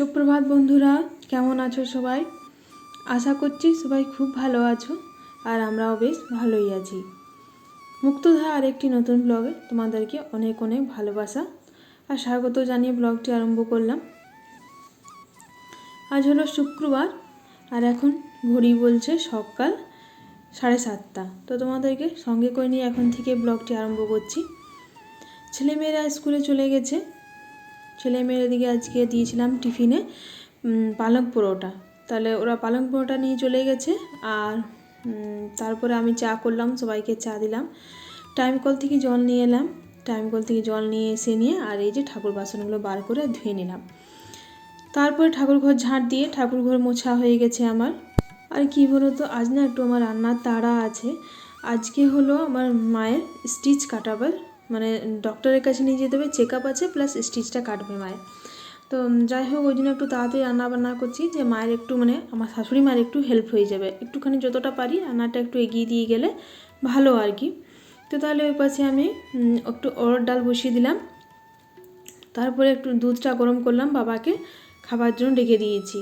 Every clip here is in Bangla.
সুপ্রভাত বন্ধুরা, কেমন আছো সবাই? আশা করছি সবাই খুব ভালো আছো আর আমরাও বেশ ভালোই আছি। মুক্তধারা আরেকটি নতুন ব্লগে তোমাদেরকে অনেক অনেক ভালোবাসা আর স্বাগত জানিয়ে ব্লগটি আরম্ভ করলাম। আজ হলো শুক্রবার আর এখন ঘড়ি বলছে সকাল সাড়ে সাতটা। তো তোমাদেরকে সঙ্গে করে নিয়ে এখন থেকে ব্লগটি আরম্ভ করছি। ছেলেমেয়েরা স্কুলে চলে গেছে। ছেলে মেয়ের দিকে আজকে দিয়েছিলাম টিফিনে পালক পরোটা। তাহলে ওরা পালং পরোটা নিয়ে চলে গেছে আর তারপরে আমি চা করলাম, সবাইকে চা দিলাম। টাইম কল থেকে জল নিয়ে এলাম, টাইম কল থেকে জল নিয়ে এসে নিয়ে আর এই যে ঠাকুর বাসনগুলো বার করে ধুয়ে নিলাম। তারপরে ঠাকুর ঘর ঝাঁট দিয়ে ঠাকুর ঘর মোছা হয়ে গেছে আমার। আর কি বলো তো আজ না একটু আমার রান্নার তাড়া আছে। আজকে হলো আমার মায়ের স্টিচ কাটাবার মানে ডক্টরের কাছে নিয়ে যেতে হবে চেক আপ আছে প্লাস স্টিচটা কাটবে মায়ের। তো যাই হোক, ওই জন্য একটু তাড়াতাড়ি রান্না বান্না করছি যে মায়ের একটু মানে আমার শাশুড়ি মায়ের একটু হেল্প হয়ে যাবে। একটুখানি যতটা পারি রান্নাটা একটু এগিয়ে দিয়ে গেলে ভালো আর কি। তো তাহলে ওই পাশে আমি একটু অরড় ডাল বসিয়ে দিলাম। তারপরে একটু দুধটা গরম করলাম, বাবাকে খাবার জন্য ডেকে দিয়েছি।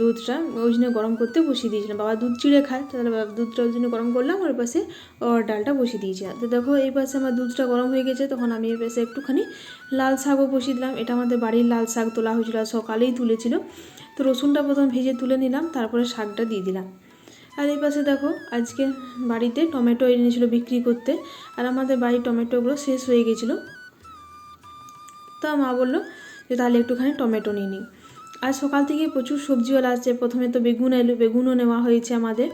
দুধটা ওই জন্য গরম করতে বসিয়ে দিয়েছিলাম। বাবা দুধ চিড়ে খায় তাহলে দুধটা ওই জন্য গরম করলাম ওর পাশে ওর ডালটা বসিয়ে দিয়েছিলাম। তো দেখো, এই পাশে আমার দুধটা গরম হয়ে গেছে, তখন আমি এর পাশে একটুখানি লাল শাকও বসিয়ে দিলাম। এটা আমাদের বাড়ির লাল শাক তোলা হয়েছিল সকালেই তুলেছিল। তো রসুনটা প্রথম ভেজে তুলে নিলাম, তারপরে শাকটা দিয়ে দিলাম। আর এই পাশে দেখো, আজকে বাড়িতে টমেটো এনেছিল বিক্রি করতে, আর আমাদের বাড়ির টমেটোগুলো শেষ হয়ে গেছিল। তা মা বলল যে তাহলে একটুখানি টমেটো নিয়ে নিই। আর সকাল থেকে প্রচুর সবজিওয়ালা আসছে প্রথমে তো বেগুন এলো, বেগুনও নেওয়া হয়েছে আমাদের।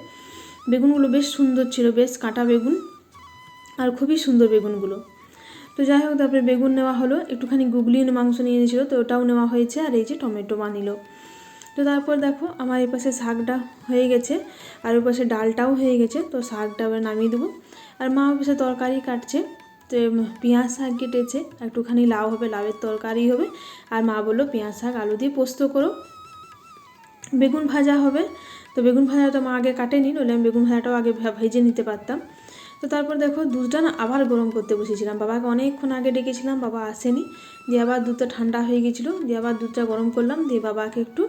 বেগুনগুলো বেশ সুন্দর ছিল, বেশ কাটা বেগুন, আর খুবই সুন্দর বেগুনগুলো। তো যাই হোক, তারপরে বেগুন নেওয়া হলো। একটুখানি গুগলির মাংস নিয়ে এনেছিলো, তো ওটাও নেওয়া হয়েছে, আর এই যে টমেটো বানিল। তো তারপর দেখো, আমার এই পাশে শাকটা হয়ে গেছে, আর ওই পাশে ডালটাও হয়ে গেছে, তো শাকটা এবার নামিয়ে দেবো। আর মা ওই পাশে তরকারি কাটছে। পেঁয়াজ শাক কেটেছে। একটুখানি লাউ হবে, লাউয়ের তরকারি হবে। আর মা বলল, পেঁয়াজ শাক, আলু দিয়ে পোস্ত করো। বেগুন ভাজা হবে। তো বেগুন ভাজা ভাজাটা মা আগে কাটেনি, নইলে আমি বেগুন ভাজাটাও আগে ভেজে নিতে পারতাম। তো তারপর দেখো, দুধটা না আবার গরম করতে বসেছিলাম। বাবাকে অনেকক্ষণ আগে ডেকেছিলাম, বাবা আসেনি। দিয়ে আবার দুধটা ঠান্ডা হয়ে গেছিল। দিয়ে আবার দুধটা গরম করলাম। দিয়ে বাবাকে একটু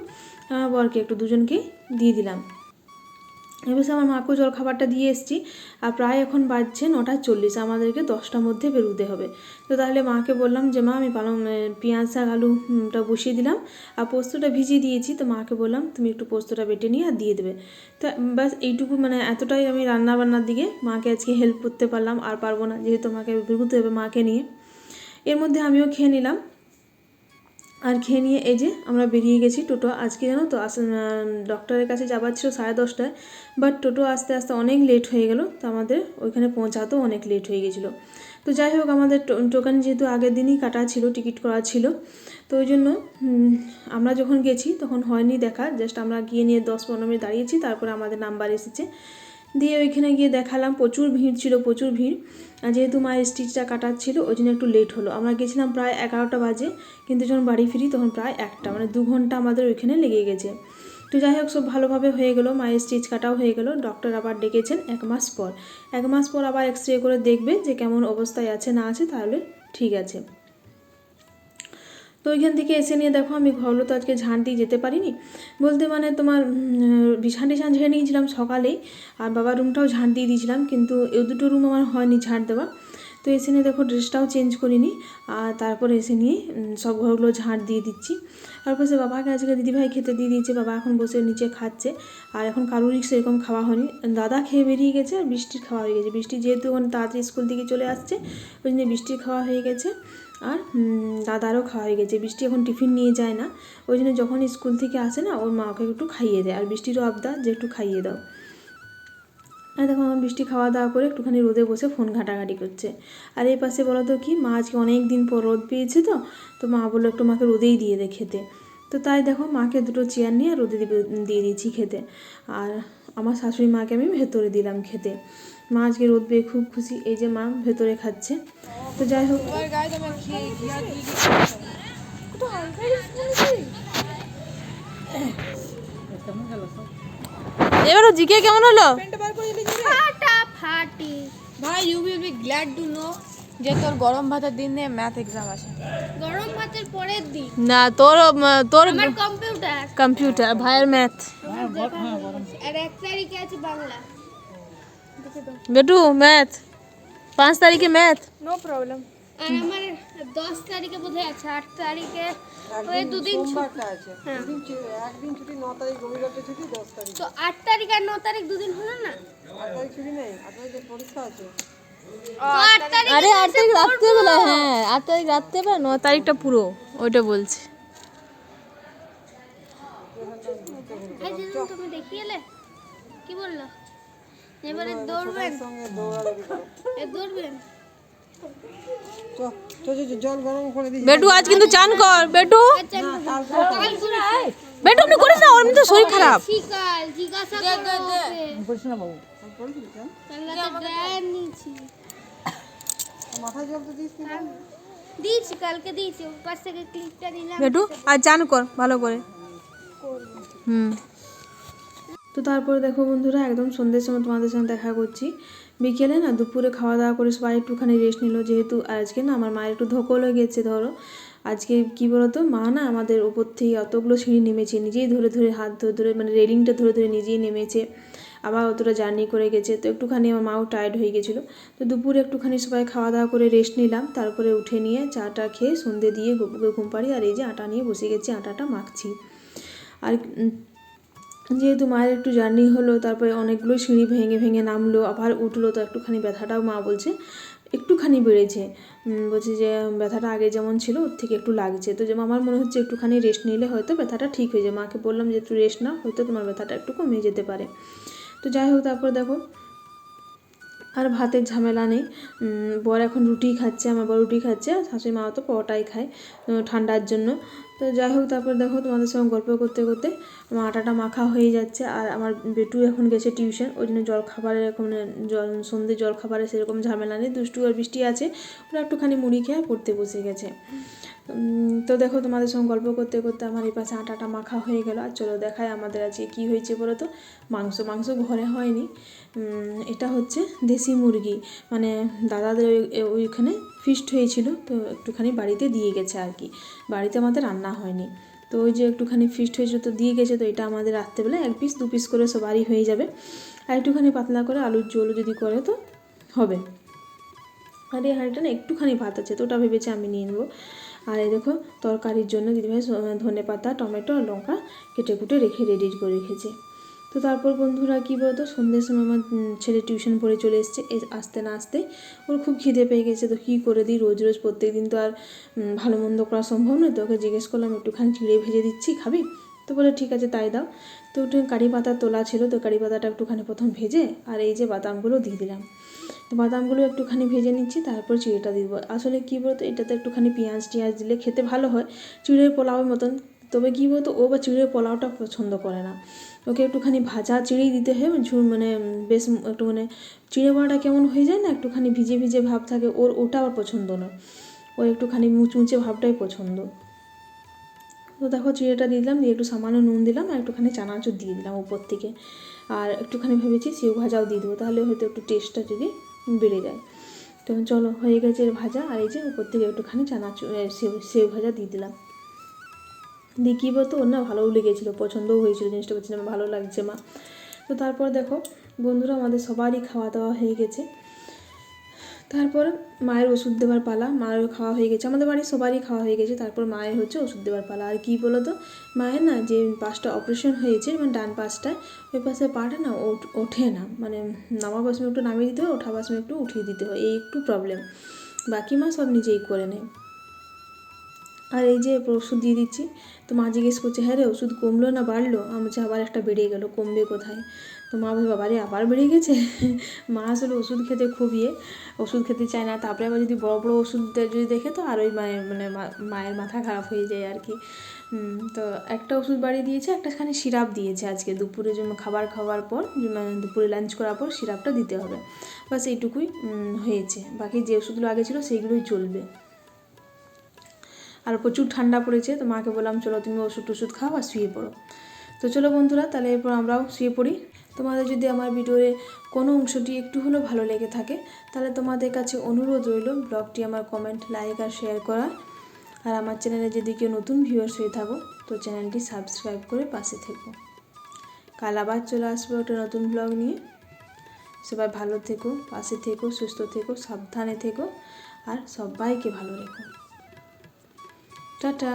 বরকে একটু দুজনকেই দিয়ে দিলাম। এবার আমার মাকেও জল খাবারটা দিয়ে এসেছি, আর প্রায় এখন বাজছে নটা চল্লিশ, আমাদেরকে দশটার মধ্যে বেরোতে হবে। তো তাহলে মাকে বললাম যে, মা, আমি পালং পেঁয়াজ, শাক আলুটা বসিয়ে দিলাম, আর পোস্তটা ভিজিয়ে দিয়েছি। তো মাকে বললাম, তুমি একটু পোস্তটা বেটে নিয়ে আর দিয়ে দেবে। তো ব্যাস, এইটুকু মানে এতটাই আমি রান্না বান্নার দিকে মাকে আজকে হেল্প করতে পারলাম, আর পারব না, যেহেতু মাকে বেরোতে হবে মাকে নিয়ে। এর মধ্যে আমিও খেয়ে নিলাম। আর খেয়ে নিয়ে এই যে আমরা বেরিয়ে গেছি, টোটো আজকে জানো তো, আস ডক্টরের কাছে যাবার ছিল সাড়ে দশটায় বাট টোটো আসতে আসতে অনেক লেট হয়ে গেল, তো আমাদের ওইখানে পৌঁছাতেও অনেক লেট হয়ে গেছিল। তো যাই হোক, আমাদের টোকেন যেহেতু আগের দিনই কাটা ছিল টিকিট করা ছিল, তো ওই জন্য আমরা যখন গেছি তখন হয়নি দেখা জাস্ট আমরা গিয়ে নিয়ে দশ পনেরো মিনিট দাঁড়িয়েছি, তারপরে আমাদের নাম্বার এসেছে। দিয়ে ওইখানে গিয়ে দেখালাম, প্রচুর ভিড় ছিল, প্রচুর ভিড়। যেহেতু মায়ের স্টিচটা কাটার ছিল, ওই জন্য একটু লেট হলো। আমরা গেছিলাম প্রায় এগারোটা বাজে, কিন্তু যখন বাড়ি ফিরি তখন প্রায় একটা মানে দু ঘণ্টা আমাদের ওইখানে লেগে গেছে। তো যাই হোক, সব ভালোভাবে হয়ে গেলো, মায়ের স্টিচ কাটাও হয়ে গেলো। ডক্টর আবার ডেকেছেন এক মাস পর। এক মাস পর আবার এক্স রে করে দেখবে যে কেমন অবস্থায় আছে, না আছে, তাহলে ঠিক আছে। তো ওইখান থেকে এসে নিয়ে দেখো, আমি ঘরগুলো তো আজকে ঝাঁট দিয়ে যেতে পারিনি। বলতে মানে তোমার বিছান টিছান ঝেড়ে নিয়েছিলাম সকালেই, আর বাবার রুমটাও ঝাঁট দিয়ে দিয়েছিলাম, কিন্তু এই দুটো রুম আমার হয়নি ঝাঁট দেওয়া। তো এসে নিয়ে দেখো, ড্রেসটাও চেঞ্জ করিনি, আর তারপর এসে নিয়ে সব ঘরগুলো ঝাঁট দিয়ে দিচ্ছি। আর পাশে বাবাকে আজকে দিদিভাই খেতে দিয়ে দিয়েছে, বাবা এখন বসে নিচে খাচ্ছে, আর এখন কারোরই সেরকম খাওয়া হয়নি। দাদা খেয়ে বেরিয়ে গেছে, আর বৃষ্টির খাওয়া হয়ে গেছে। বৃষ্টি যেহেতু এখন তাড়াতাড়ি স্কুল থেকে চলে আসছে, ওই জন্য বৃষ্টির খাওয়া হয়ে গেছে। আর দাদারও খাওয়া হয়ে গেছে। বৃষ্টি এখন টিফিন নিয়ে যায় না। ওই জন্য যখন স্কুল থেকে আসে না, ওর মা ওকে একটু খাইয়ে দেয়। আর বৃষ্টিরও আবদার যে একটু খাইয়ে দাও। আর দেখো আমার বৃষ্টি খাওয়া দাওয়া করে একটুখানি রোদে বসে ফোন ঘাটাঘাটি করছে। আর এই পাশে বলো তো কি, মা আজকে অনেক দিন পর রোদ পেয়েছে তো? তো মা বলল, একটু মাকে রোদেই দিয়ে দে খেতে। তো তাই দেখো মাকে দুটো চেয়ার নিয়ে রোদে দিয়ে দিয়েছি খেতে। আর আমার শাশুড়ি মাকে আমি ভেতরে দিলাম খেতে। মা আজকে রোদ পেয়ে খুব খুশি এই যে মা ভেতরে খাচ্ছে। তো যাই হোক। এবারও জিকে কেমন হলো? ফাটাফাটি। ভাই you will be glad to know যে তোর গরম ভাতের দিন নিয়ে ম্যাথ এক্সাম আছে। গরম ভাতের পরের দিন। না তোর তোর আমার কম্পিউটার কম্পিউটার ভাইয়ের ম্যাথ আর এক তারিখে আছে বাংলা। বেটু ম্যাথ পাঁচ তারিখে ম্যাথ নো প্রবলেম আর আমার দশ তারিখে বোধহয় আছে আট তারিখে। ওই দুদিন ছুটি। হ্যাঁ। একদিন ছুটি ন তারিখ রবিবারটা ছুটি দশ তারিখ। তো আট তারিখ আর ন তারিখ দুদিন হলো না? আট তারিখ ছুটি নেই আট তারিখে পরীক্ষা আছে। তো আট তারিখ আরে আট তারিখ রাত্রেবেলা হ্যাঁ আট তারিখ রাত্রেবেলা ন তারিখটা পুরো ওইটা বলছি। এই তুমি দেখিয়ে এলে কি বলল? এবারে দৌড়বেন। সঙ্গে দৌড়াদৌড়ি করো। এ দৌড়বেন। জল গরম করে দিই। বেটু আজ কিন্তু চান কর। বেটু বেটু আপনি করিস না ওর তো শরীর খারাপ। জল তো দিস দিয়েছি কালকে দিয়েছি। ওর পাশ থেকে ক্লিপটা বেটু আজ চান কর ভালো করে। হুম। তো তারপরে দেখো বন্ধুরা, একদম সন্ধ্যের সময় তোমাদের সঙ্গে দেখা করছি। বিকেলে না দুপুরে খাওয়া দাওয়া করে সবাই একটুখানি রেস্ট নিল। যেহেতু আজকে না আমার মায়ের একটু ধকল হয়ে গেছে, ধরো। আজকে কি বলতো, মা না আমাদের ওপর থেকে অতগুলো সিঁড়ি নেমেছে, নিজেই ধরে ধরে হাত ধরে ধরে মানে রেলিংটা ধরে ধরে নিজেই নেমেছে। আবার অতটা জার্নি করে গেছে। তো একটুখানি আমার মাও টায়ার্ড হয়ে গেছিল। তো দুপুরে একটুখানি সবাই খাওয়া দাওয়া করে রেস্ট নিলাম। তারপরে উঠে নিয়ে চাটা খেয়ে সন্ধে দিয়ে গপুকে ঘুম পাড়ি আর এই যে আটা নিয়ে বসে গেছি, আটাটা মাখছি। আর যেহেতু মায়ের একটু জার্নি হলো, তারপরে অনেকগুলো সিঁড়ি ভেঙে ভেঙে নামলো, আবার উঠল, তো একটুখানি ব্যথাটাও মা বলছে, একটুখানি বেড়েছে। বলছে যে, ব্যথাটা আগে যেমন ছিল, ওর থেকে একটু লাগছে। তো যেমন আমার মনে হচ্ছে একটুখানি রেস্ট নিলে হয়তো ব্যথাটা ঠিক হয়ে যায়। মাকে বললাম যে, একটু রেস্ট নাও, হয়তো তোমার ব্যথাটা একটু কমে যেতে পারে। তো যাই হোক, তারপর দেখো, আর ভাতের ঝামেলা নেই। বর এখন রুটি খাচ্ছে, আমার বর রুটি খাচ্ছে, আর শাশুড়ি মা তো পরোটাই খায় ঠান্ডার জন্য। তো যাই হোক, তারপর দেখো তোমাদের সঙ্গে গল্প করতে করতে আমার আটাটা মাখা হয়ে যাচ্ছে আর আমার বেটু এখন গেছে টিউশন। ওই জন্য জল খাবারের এখন মানে জল সন্ধে জল খাবারের সেরকম ঝামেলা নেই। দুষ্টু আর বৃষ্টি আছে, ওরা একটুখানি মুড়ি খেয়ে পড়তে বসে গেছে। তো দেখো তোমাদের সঙ্গে গল্প করতে করতে আমার এই পাশে আটাটা মাখা হয়ে গেল। আর চলো দেখায় আমাদের আজকে কী হয়েছে বলো তো মাংস মাংস ঘরে হয়নি। এটা হচ্ছে দেশি মুরগি। মানে দাদাদের ওই- ওইখানে ফিস্ট হয়েছিল, তো একটুখানি বাড়িতে দিয়ে গেছে আর কি। বাড়িতে আমাদের রান্না হয়নি। তো ওই যে একটুখানি ফিস্ট হয়েছিল, তো দিয়ে গেছে, তো এটা আমাদের রাত্রেবেলা এক পিস দু পিস করে সবারই হয়ে যাবে। আর একটুখানি পাতলা করে আলুর ঝোল যদি করে তো হবে। আর এই হাঁড়িটা না একটুখানি ভাত আছে, তো ওটা ভেবেছে আমি নিয়ে নেব। আর এই দেখো, তরকারির জন্য দিদিভাই ধনে পাতা টমেটো আর লঙ্কা কেটে কুটে রেখে রেডি করে রেখেছে। তো তারপর বন্ধুরা কী বলতো? সন্ধ্যের সময় আমার ছেলে টিউশন পড়ে চলে এসছে। আসতে না আসতে ওর খুব খিদে পেয়ে গেছে। তো কী করে দিই? রোজ রোজ প্রত্যেক দিন তো আর ভালো মন্দ করা সম্ভব নয়। তো ওকে জিজ্ঞেস করলাম, একটুখানি চিড়ে ভেজে দিচ্ছি, খাবি? তো বলে, ঠিক আছে, তাই দাও। তো একটু কারি পাতা তোলা ছিল। তো কারি পাতাটা একটুখানি প্রথম ভেজে আর এই যে বাদামগুলো দিয়ে দিলাম। তো বাদামগুলো একটুখানি ভেজে নিচ্ছি, তারপর চিড়েটা দিব। আসলে কী বলতো? এটাতে একটুখানি পেঁয়াজ টিয়াজ দিলে খেতে ভালো হয়। চিড়ের পোলাওয়ের মতন তবে কী বলতো, ও বা চিড়ের পোলাওটা পছন্দ করে না। ওকে একটুখানি ভাজা চিড়েই দিতে হয় ঝুল মানে বেশ একটু মানে চিড়ে বড়াটা কেমন হয়ে যায় না, একটুখানি ভিজে ভিজে ভাব থাকে, ওর ওটা আবার পছন্দ নয় ওর একটুখানি মুচমুচে ভাবটাই পছন্দ। তো দেখো, চিড়েটা দিয়ে দিলাম, দিয়ে একটু সামান্য নুন দিলাম, আর একটুখানি চানাচুর দিয়ে দিলাম উপর থেকে। আর একটুখানি ভেবেছি সেও ভাজাও দিয়ে দেবো, তাহলে হয়তো একটু টেস্টটা যদি বেড়ে যায়। তো চলো, হয়ে গেছে ভাজা, আর এই যে উপর থেকে একটুখানি চানাচুর সেও সেও ভাজা দিয়ে দিলাম। দিয়ে কী বলতো ওর না, ভালোও লেগেছিলো, পছন্দও হয়েছিল, জিনিসটা বলছিলাম ভালো লাগছে মা। তো তারপর দেখো, বন্ধুরা, আমাদের সবারই খাওয়া দাওয়া হয়ে গেছে। তারপর মায়ের ওষুধ দেওয়ার পালা মায়ের খাওয়া হয়ে গেছে, আমাদের বাড়ির সবারই খাওয়া হয়ে গেছে, তারপর মায়ের হচ্ছে ওষুধ দেওয়ার পালা। আর কী বলো তো, মায়ের না, যে পাশটা অপারেশন হয়েছে মানে ডান পাশটায় ওই পাশে পাটা না ওঠ- ওঠে না মানে নামাবার সময় একটু নামিয়ে দিতে হয় ওঠাবার সময় একটু উঠিয়ে দিতে হয়, এই একটু প্রবলেম বাকি মা সব নিজেই করে নেয়। আর এই যে ওষুধ দিয়ে দিচ্ছি। তো মা জিজ্ঞেস করছে হ্যাঁ রে, ওষুধ কমলো না বাড়লো? আমি বলছি, আবার একটা বেড়ে গেলো, কমবে কোথায়? তো মা বলছে বাবারে, আবার বেড়ে গেছে? মা আসলে ওষুধ খেতে খুব ইয়ে ওষুধ খেতে চায় না। তারপরে আবার যদি বড় বড় ওষুধ যদি দেখে তো আরোই মায়ের মানে মায়ের মাথা খারাপ হয়ে যায় আর কি। তো একটা ওষুধ বাড়িয়ে দিয়েছে একটাখানি সিরাপ দিয়েছে আজকে। দুপুরে জন্য খাবার খাওয়ার পর মানে দুপুরে লাঞ্চ করার পর সিরাপটা দিতে হবে। বাস এইটুকুই হয়েছে। বাকি যে ওষুধগুলো আগে ছিল, সেইগুলোই চলবে। আর প্রচুর ঠান্ডা পড়েছে, তো মাকে বললাম, চলো তুমি ওষুধ টষুধ খাও আর শুয়ে পড়ো। তো চলো বন্ধুরা, তাহলে এরপর আমরাও শুয়ে পড়ি। তোমাদের যদি আমার ভিডিওর কোনো অংশটি একটু হলেও ভালো লেগে থাকে, তাহলে তোমাদের কাছে অনুরোধ রইল ব্লগটি আমার কমেন্ট লাইক আর শেয়ার করা। আর আমার চ্যানেলে যদি কেউ নতুন ভিউয়ার্স হয়ে থাকো, তো চ্যানেলটি সাবস্ক্রাইব করে পাশে থেকো। কাল আবার চলে আসব একটা নতুন ব্লগ নিয়ে। সবাই ভালো থেকো, পাশে থেকো, সুস্থ থেকো, সাবধানে থেকো, আর সবাইকে ভালো রেখো। টাটা